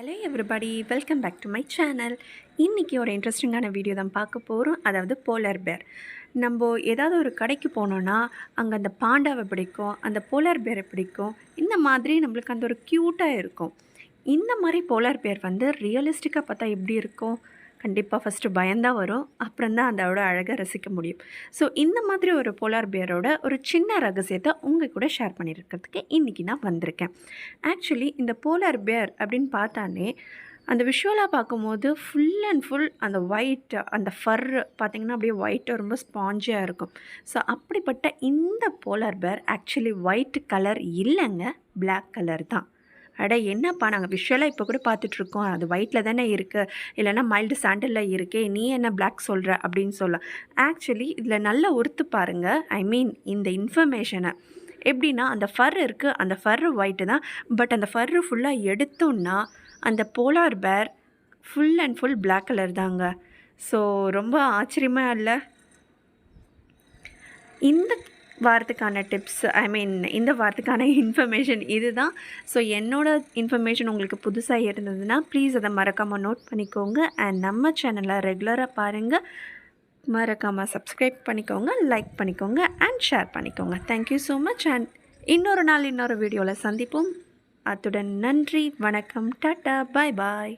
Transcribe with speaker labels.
Speaker 1: Hello everybody welcome back to my channel இன்றைக்கி ஒரு இன்ட்ரெஸ்டிங்கான வீடியோ தான் பார்க்க போகிறோம் அதாவது போலர் பேர் நம்ம ஏதாவது ஒரு கடைக்கு போனோன்னா அங்கே அந்த பாண்டாவை பிடிக்கும் அந்த போலர் பேரை பிடிக்கும். இந்த மாதிரி நம்மளுக்கு அந்த ஒரு க்யூட்டாக இருக்கும். இந்த மாதிரி போலார் பேர் வந்து ரியலிஸ்டிக்காக பார்த்தா எப்படி இருக்கும்? கண்டிப்பாக ஃபஸ்ட்டு பயந்தான் வரும். அப்புறம் தான் அதோட அழகை ரசிக்க முடியும். ஸோ இந்த மாதிரி ஒரு போலார் பியரோட ஒரு சின்ன ரகசியத்தை உங்கள் கூட ஷேர் பண்ணியிருக்கிறதுக்கு இன்றைக்கி நான் வந்திருக்கேன். ஆக்சுவலி இந்த போலார் பியர் அப்படின்னு பார்த்தாலே அந்த விஷுவலாக பார்க்கும்போது ஃபுல் அண்ட் ஃபுல் அந்த ஒயிட் அந்த ஃபர் பார்த்திங்கன்னா அப்படியே ஒயிட்டாக ரொம்ப ஸ்பாஞ்சியாக இருக்கும். ஸோ அப்படிப்பட்ட இந்த polar bear actually white colour இல்லைங்க பிளாக் கலர் தான். அட என்னப்பா நாங்கள் விஷுவலாக இப்போ கூட பார்த்துட்ருக்கோம் அது ஒயிட்டில் தானே இருக்குது இல்லைன்னா மைல்டு சாண்டலில் இருக்கே. நீ என்ன பிளாக் சொல்கிற அப்படின்னு சொல்லலாம். ஆக்சுவலி இதில் நல்லா ஒருத்து பாருங்கள் ஐ மீன் இந்த இன்ஃபர்மேஷனை எப்படின்னா அந்த ஃபர் இருக்குது அந்த ஃபர் ஒயிட்டு தான். பட் அந்த ஃபர்ரு ஃபுல்லாக எடுத்தோன்னா அந்த polar bear full and full black colour தாங்க. ஸோ ரொம்ப ஆச்சரியமாக இல்லை? இந்த வாரத்துக்கான டிப்ஸ் ஐ மீன் இந்த வாரத்துக்கான இன்ஃபர்மேஷன் இது தான் ஸோ என்னோடய இன்ஃபர்மேஷன் உங்களுக்கு புதுசாக இருந்ததுன்னா ப்ளீஸ் அதை மறக்காமல் நோட் பண்ணிக்கோங்க. அண்ட் நம்ம சேனலை ரெகுலராக பாருங்கள் மறக்காமல் சப்ஸ்கிரைப் பண்ணிக்கோங்க லைக் பண்ணிக்கோங்க அண்ட் ஷேர் பண்ணிக்கோங்க. Thank you so much and இன்னொரு நாள் இன்னொரு வீடியோவில் சந்திப்போம். அத்துடன் நன்றி வணக்கம் டாட்டா பாய் பாய்